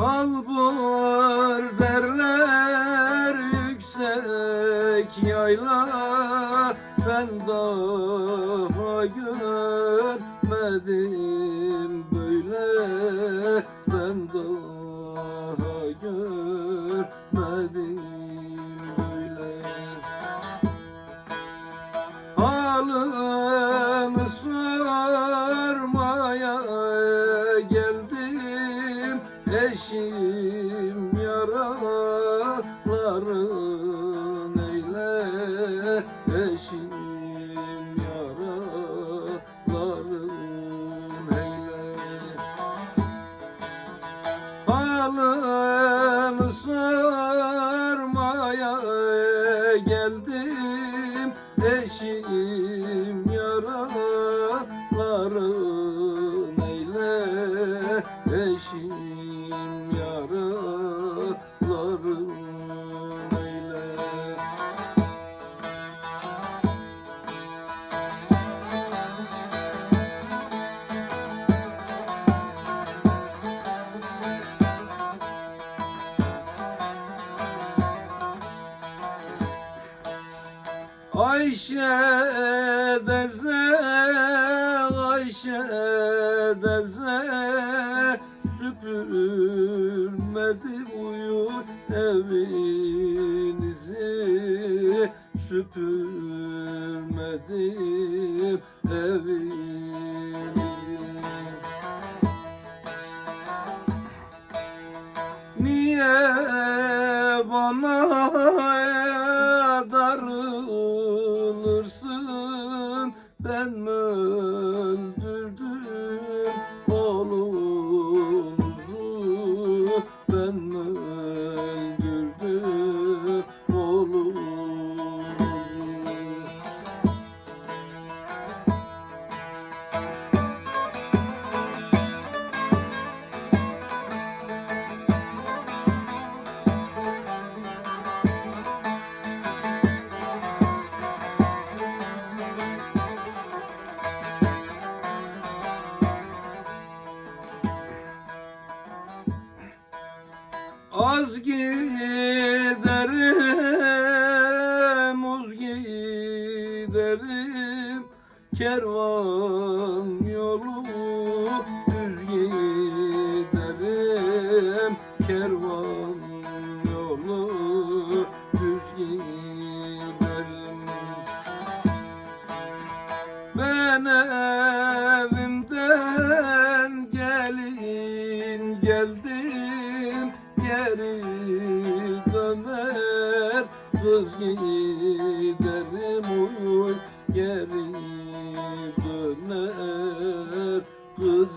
Kalbur derler yüksek yayla Ben daha görmedim böyle. Eşim yaraların eyle Eşim yaraların eyle. Halını sormaya geldim Eşim Ayşe deze, Ayşe deze Süpürmedi buyur evinizi. Süpürmedim evinizi. Niye bana Ben mi Az giderim, uz giderim. Kervan yolu düz giderim. Kervan yolu düz giderim. Ben geri döner kız giderim uy geri döner kız